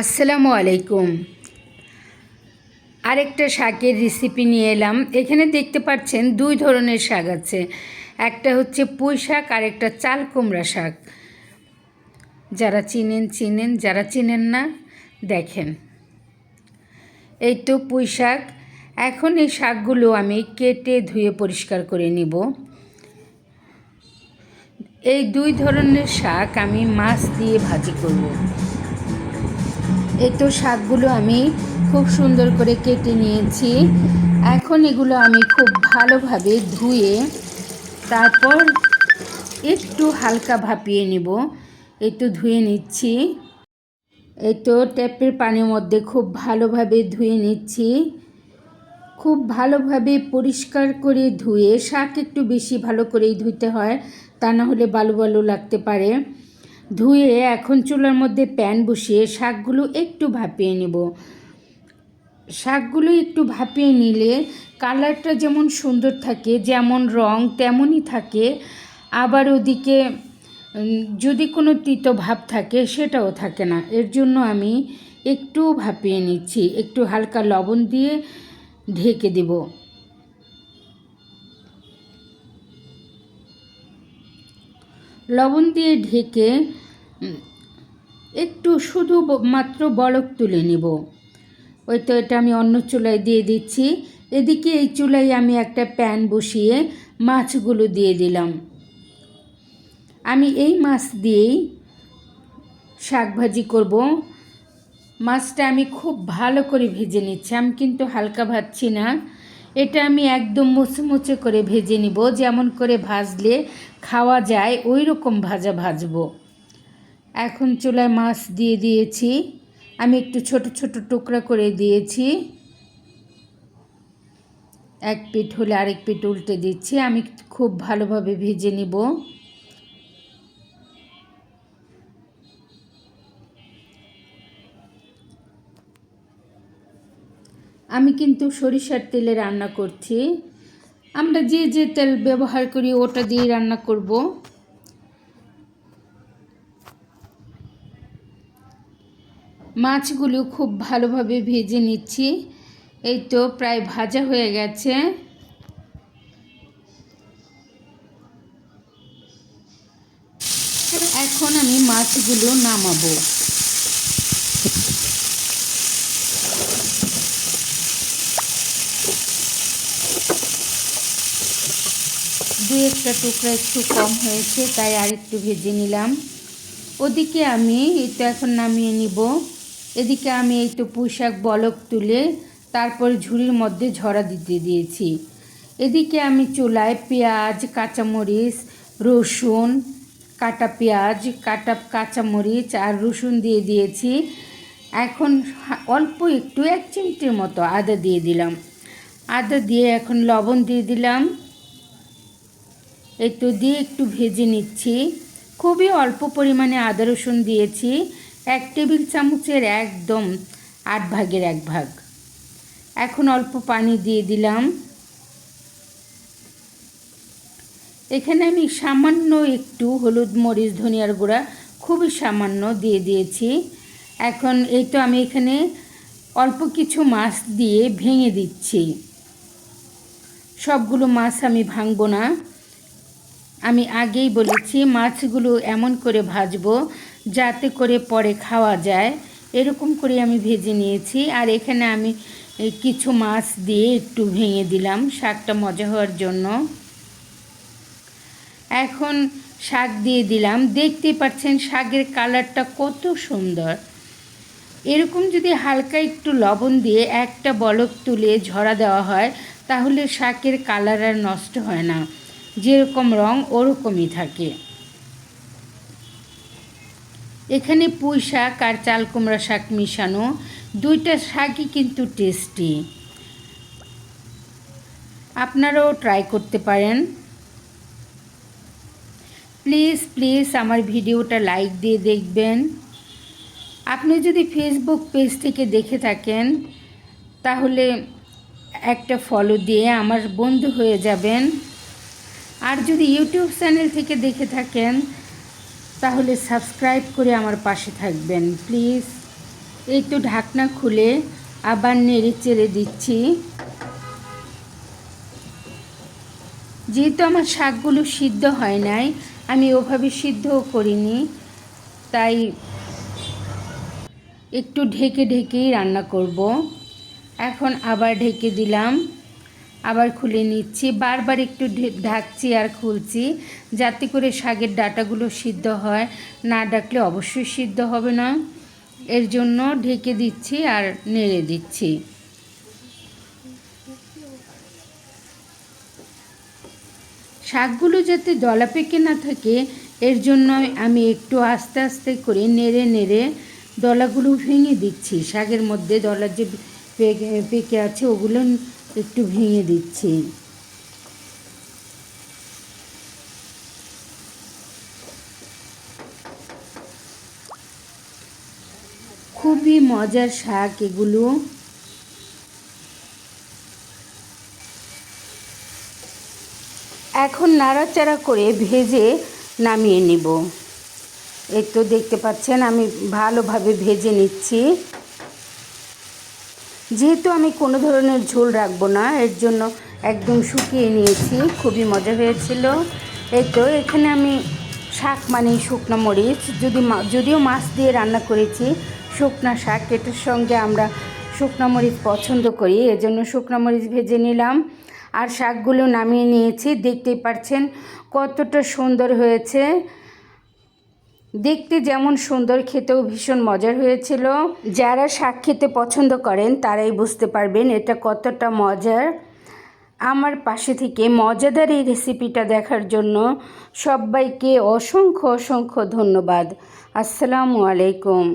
আসসালামু আলাইকুম। আরেকটা শাকের রেসিপি নিয়ে এলাম। এখানে দেখতে পাচ্ছেন দুই ধরনের শাক আছে। একটা হচ্ছে পুঁই শাক আর একটা চাল কুমড়া শাক। যারা চিনেন চিনেন, যারা চিনেন না, দেখেন। এই তো পুঁই শাক। এখন এই শাকগুলো আমি কেটে ধুয়ে পরিষ্কার করে নিব। এই দুই ধরনের শাক আমি মাছ দিয়ে ভাজি করব। এই তো শাকগুলো আমি খুব সুন্দর করে কেটে নিয়েছি। এখন এগুলো আমি খুব ভালোভাবে ধুয়ে তারপর একটু হালকা ভাপিয়ে নিব। এই তো ধুয়ে নিচ্ছি। এই তো ট্যাপের পানির মধ্যে খুব ভালোভাবে ধুয়ে নিচ্ছি। খুব ভালোভাবে পরিষ্কার করে ধুয়ে শাক একটু বেশি ভালো করেই ধুইতে হয়, তা না হলে বালু বালু লাগতে পারে। ধুয়ে এখন চুলার মধ্যে প্যান বসিয়ে শাকগুলো একটু ভাপিয়ে নেব। শাকগুলো একটু ভাপিয়ে নিলে কালারটা যেমন সুন্দর থাকে, যেমন রং তেমনই থাকে। আবার ওদিকে যদি কোনো তিতো ভাব থাকে সেটাও থাকে না। এর জন্য আমি একটু ভাপিয়ে নিচ্ছি। একটু হালকা লবণ দিয়ে ঢেকে দেব। লবণ দিয়ে ঢেকে একটু শুধু মাত্র বলক তুলে নেব। ওই তো এটা আমি অন্য চুলায় দিয়ে দিচ্ছি। এদিকে এই চুলায় আমি একটা প্যান বসিয়ে মাছগুলো দিয়ে দিলাম। আমি এই মাছ দিয়েই শাক ভাজি করব। মাছটা আমি খুব ভালো করে ভেজে নিচ্ছি। আমি কিন্তু হালকা ভাজছি না। এটা আমি একদম মুচমুচে করে ভেজে নিব। যেমন করে ভাজলে খাওয়া যায় ওই রকম ভাজা ভাজবো। এখন চুলায় মাছ দিয়ে দিয়েছি। আমি একটু ছোট ছোট টুকরা করে দিয়েছি। এক পিঠ হলে আরেক পিঠ উল্টে দিচ্ছি। আমি খুব ভালোভাবে ভেজে নিব। আমি কিন্তু সরিষার তেলে রান্না করছি। আমরা যে যে তেল ব্যবহার করি, ওটা দিয়ে রান্না করব। মাছগুলো খুব ভালোভাবে ভেজে নিচ্ছি। এই তো প্রায় ভাজা হয়ে গেছে। এখন আমি মাছগুলো নামাবো। দু একটা টুকরা একটু কম হয়েছে, তাই আর একটু ভেজে নিলাম। ওদিকে আমি এই তো এখন নামিয়ে নিব। এদিকে আমি এই তো পোশাক বলক তুলে তারপর ঝুড়ির মধ্যে ঝরা দিতে দিয়েছি। এদিকে আমি চুলায় পেঁয়াজ, কাঁচামরিচ, রসুন, কাটা পেঁয়াজ, কাটা কাঁচামরিচ আর রসুন দিয়ে দিয়েছি। এখন অল্প একটু এক চিমটির মতো আদা দিয়ে দিলাম। আদা দিয়ে এখন লবণ দিয়ে দিলাম। একটু দিয়ে একটু ভেজে নিচ্ছি। খুবই অল্প পরিমাণে আদা রসুন দিয়েছি। এক টেবিল চামচের একদম আট ভাগের এক ভাগ। এখন অল্প পানি দিয়ে দিলাম। এখানে আমি সামান্য একটু হলুদ, মরিচ, ধনিয়ার গুঁড়া খুবই সামান্য দিয়ে দিয়েছি। এখন এই তো আমি এখানে অল্প কিছু মাছ দিয়ে ভেঙে দিচ্ছি। সবগুলো মাছ আমি ভাঙবো না। আমি আগেই বলেছি, মাছগুলো এমন করে ভাজবো যাতে করে পরে খাওয়া যায়। এরকম করে আমি ভেজে নিয়েছি আর এখানে আমি কিছু মাছ দিয়ে একটু ভেঙে দিলাম শাকটা মজা হওয়ার জন্য। এখন শাক দিয়ে দিলাম। দেখতে পাচ্ছেন শাকের কালারটা কত সুন্দর। এরকম যদি হালকা একটু লবণ দিয়ে একটা বলক তুলে ঝরা দেওয়া হয় তাহলে শাকের কালার আর নষ্ট হয় না। যেরকম রং, ওরকমই থাকে। এখানে পুঁই শাক আর চাল কুমড়া শাক মিশানো দুইটা শাকই কিন্তু টেস্টি আপনারাও ট্রাই করতে পারেন। প্লিজ প্লিজ আমার ভিডিওটা লাইক দিয়ে দেখবেন। আপনি যদি ফেসবুক পেজ থেকে দেখে থাকেন, তাহলে একটা ফলো দিয়ে আমার বন্ধু হয়ে যাবেন। আর যদি ইউটিউব চ্যানেল থেকে দেখে থাকেন, তাহলে সাবস্ক্রাইব করে আমার পাশে থাকবেন প্লিজ এই তো ঢাকনা খুলে আবার নেড়ে চেড়ে দিচ্ছি। যেহেতু আমার শাকগুলো সিদ্ধ হয় নাই, আমি ওভাবে সিদ্ধও করিনি, তাই একটু ঢেকে ঢেকেই রান্না করব। এখন আবার ঢেকে দিলাম। আবার খুলে নিচ্ছি। বারবার একটু ঢাকছি আর খুলছি যাতে করে শাকের ডাটাগুলো সিদ্ধ হয়। না ডাকলে অবশ্যই সিদ্ধ হবে না। এর জন্য ঢেকে দিচ্ছি আর নেড়ে দিচ্ছি। শাকগুলো যাতে দলা পেকে না থাকে, এর জন্য আমি একটু আস্তে আস্তে করে নেড়ে নেড়ে দলাগুলো ভেঙে দিচ্ছি। শাকের মধ্যে দলা যে পেকে আছে, ওগুলো একটু ভেঙে দিচ্ছি। খুবই মজার শাক এগুলো। এখন নাড়াচাড়া করে ভেজে নামিয়ে নিব। এই তো দেখতে পাচ্ছেন, আমি ভালোভাবে ভেজে নিচ্ছি। যেহেতু আমি কোনো ধরনের ঝোল রাখব না, এর জন্য একদম শুকিয়ে নিয়েছি, খুবই মজা হয়েছিল। এই তো, এখানে আমি শাক মানে শুকনো মরিচ, যদি যদিও মাছ দিয়ে রান্না করেছি, শুকনা শাক, এটার সঙ্গে আমরা শুকনো মরিচ পছন্দ করি, এজন্য শুকনো মরিচ ভেজে নিলাম। আর শাকগুলো নামিয়ে নিয়েছি, দেখতেই পাচ্ছেন কতটা সুন্দর হয়েছে। দেখতে যেমন সুন্দর, খেতেও ভীষণ মজার হয়েছিল। যারা শাক খেতে পছন্দ করেন, তারাই বুঝতে পারবেন এটা কতটা মজার। আমার পাশে থেকে মজাদার এই রেসিপিটা দেখার জন্য সবাইকে অসংখ্য অসংখ্য ধন্যবাদ। আসসালামু আলাইকুম।